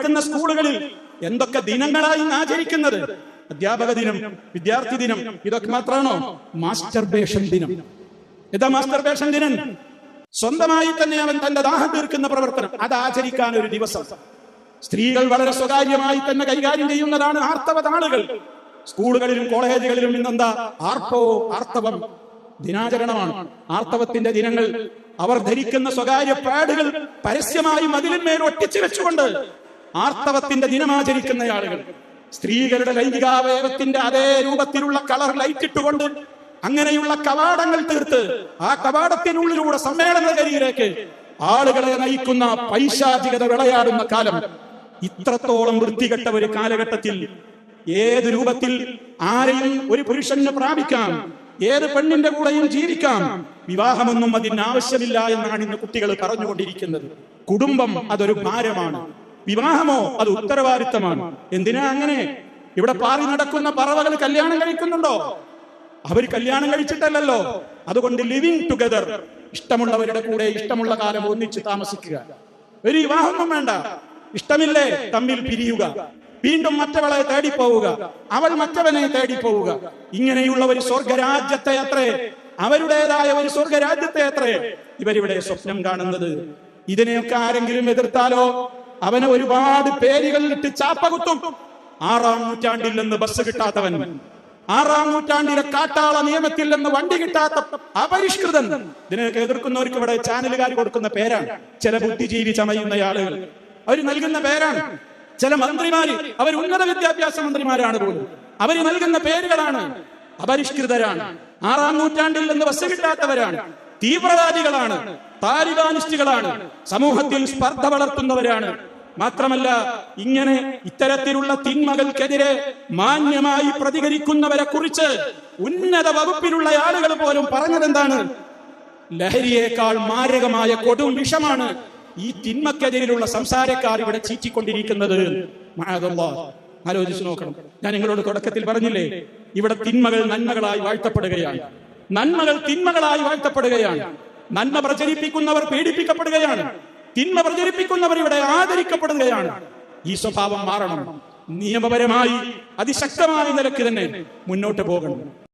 പഠിക്കുന്ന സ്കൂളുകളിൽ എന്തൊക്കെ ദിനങ്ങളായി ആചരിക്കുന്നത്? അധ്യാപക ദിനം വിദ്യാർത്ഥി ദിനം ഇതൊക്കെ മാത്രമാണോ? മാസ്റ്റർബേഷൻ ദിനം. ഇതാ മാസ്റ്റർബേഷൻ ദിനം. സ്വന്തമായി തന്നെ അവൻ തന്റെ ദാഹം തീർക്കുന്ന പ്രവർത്തനം. അത് ആചരിക്കാൻ ഒരു ദിവസം. സ്ത്രീകൾ വളരെ സ്വകാര്യമായി തന്നെ കൈകാര്യം ചെയ്യുന്നതാണ് ആർത്തവ താളുകൾ സ്കൂളുകളിലും കോളേജുകളിലും ഇന്നെന്താ? ആർത്തവോ ആർത്തവം ദിനാചരണമാണ്. ആർത്തവത്തിന്റെ ദിനങ്ങൾ അവർ ധരിക്കുന്ന സ്വകാര്യ പാഡുകൾ പരസ്യമായി മതിലിന്മേൽ ഒട്ടിച്ചു വെച്ചുകൊണ്ട് ആർത്തവത്തിന്റെ ദിനമാചരിക്കുന്ന ആളുകൾ. സ്ത്രീകളുടെ ലൈംഗികാവയവത്തിന്റെ അതേ രൂപത്തിലുള്ള കളർ ലൈറ്റ് ഇട്ടുകൊണ്ട് അങ്ങനെയുള്ള കവാടങ്ങൾ തീർത്ത് ആ കവാടത്തിനുള്ളിലൂടെ സമ്മേളനഗരിയിലേക്ക് ആളുകളെ നയിക്കുന്ന പൈശാചികത വിളയാടുന്ന കാലം. ഇത്രത്തോളം വൃത്തികെട്ട ഒരു കാലഘട്ടത്തിൽ ഏത് രൂപത്തിൽ ആരെയും ഒരു പുരുഷന് പ്രാപിക്കാം ഏത് പെണ്ണിന്റെ കൂടെയും ജീവിക്കാം വിവാഹമൊന്നും അതിന് ആവശ്യമില്ല എന്നാണ് ഇന്ന് കുട്ടികൾ പറഞ്ഞുകൊണ്ടിരിക്കുന്നത്. കുടുംബം അതൊരു ഭാരമാണ്. വിവാഹമോ? അത് ഉത്തരവാദിത്തമാണ്. എന്തിനാ അങ്ങനെ? ഇവിടെ പാറി നടക്കുന്ന പറവകൾ കല്യാണം കഴിക്കുന്നുണ്ടോ? അവർ കല്യാണം കഴിച്ചിട്ടല്ലല്ലോ. അതുകൊണ്ട് ലിവിങ് ടുഗദർ ഇഷ്ടമുള്ളവരുടെ കൂടെ ഇഷ്ടമുള്ള കാലം ഒന്നിച്ച് താമസിക്കുക. ഒരു വിവാഹമൊന്നും വേണ്ട. ഇഷ്ടമില്ലേ? തമ്മിൽ പിരിയുക. വീണ്ടും മറ്റവളെ തേടിപ്പോവുക അവൾ മറ്റവനെ തേടിപ്പോവുക ഇങ്ങനെയുള്ള ഒരു സ്വർഗരാജ്യത്തെ അത്രേ. അവരുടേതായ ഒരു സ്വർഗരാജ്യത്തെ അത്രേ. ഇവരിവിടെ സ്വപ്നം കാണുന്നത്. ഇതിനെയൊക്കെ ആരെങ്കിലും എതിർത്താലോ? അവനെ ഒരുപാട് പേരുകൾ ഇട്ട് ചാപ്പകുത്തും ആറാം നൂറ്റാണ്ടിൽ നിന്ന് ബസ് കിട്ടാത്തവൻ. ആറാം നൂറ്റാണ്ടിലെ കാട്ടാള നിയമത്തിൽ നിന്ന് വണ്ടി കിട്ടാത്ത അപരിഷ്കൃതൻ. ഇതിനെ എതിർക്കുന്നവർക്ക് ഇവിടെ ചാനലുകാർ കൊടുക്കുന്ന പേരാണ്. ചില ബുദ്ധിജീവി ചമയുന്ന ആളുകൾ. അവർ നൽകുന്ന പേരാണ്. ചില മന്ത്രിമാര് അവർ ഉന്നത വിദ്യാഭ്യാസ മന്ത്രിമാരാണ് പോലും. അവർ നൽകുന്ന പേരുകളാണ് അപരിഷ്കൃതരാണ്. ആറാം നൂറ്റാണ്ടിൽ നിന്ന് ബസ് കിട്ടാത്തവരാണ്. തീവ്രവാദികളാണ് താലിബാനിസ്റ്റുകളാണ് സമൂഹത്തിൽ സ്പർദ്ധ വളർത്തുന്നവരാണ്. മാത്രമല്ല ഇങ്ങനെ ഇത്തരത്തിലുള്ള തിന്മകൾക്കെതിരെ മാന്യമായി പ്രതികരിക്കുന്നവരെ കുറിച്ച് ഉന്നത വകുപ്പിലുള്ള ആളുകൾ പോലും പറഞ്ഞതെന്താണ്? ലഹരിയേക്കാൾ മാരകമായ കൊടും വിഷമാണ് ഈ തിന്മക്കെതിരെയുള്ള സംസാരക്കാർ ഇവിടെ ചീറ്റിക്കൊണ്ടിരിക്കുന്നത്. ആലോചിച്ചു ആലോചിച്ച് നോക്കണം. ഞാൻ നിങ്ങളോട് തുടക്കത്തിൽ പറഞ്ഞില്ലേ ഇവിടെ തിന്മകൾ നന്മകളായി വാഴ്ത്തപ്പെടുകയാണ്. നന്മകൾ തിന്മകളായി വാഴ്ത്തപ്പെടുകയാണ്. നന്മ പ്രചരിപ്പിക്കുന്നവർ പീഡിപ്പിക്കപ്പെടുകയാണ് തിന്മ പ്രചരിപ്പിക്കുന്നവർ ഇവിടെ ആദരിക്കപ്പെടുകയാണ്. ഈ സ്വഭാവം മാറണം. നിയമപരമായി അതിശക്തമായ നിലയ്ക്ക് തന്നെ മുന്നോട്ട് പോകണം.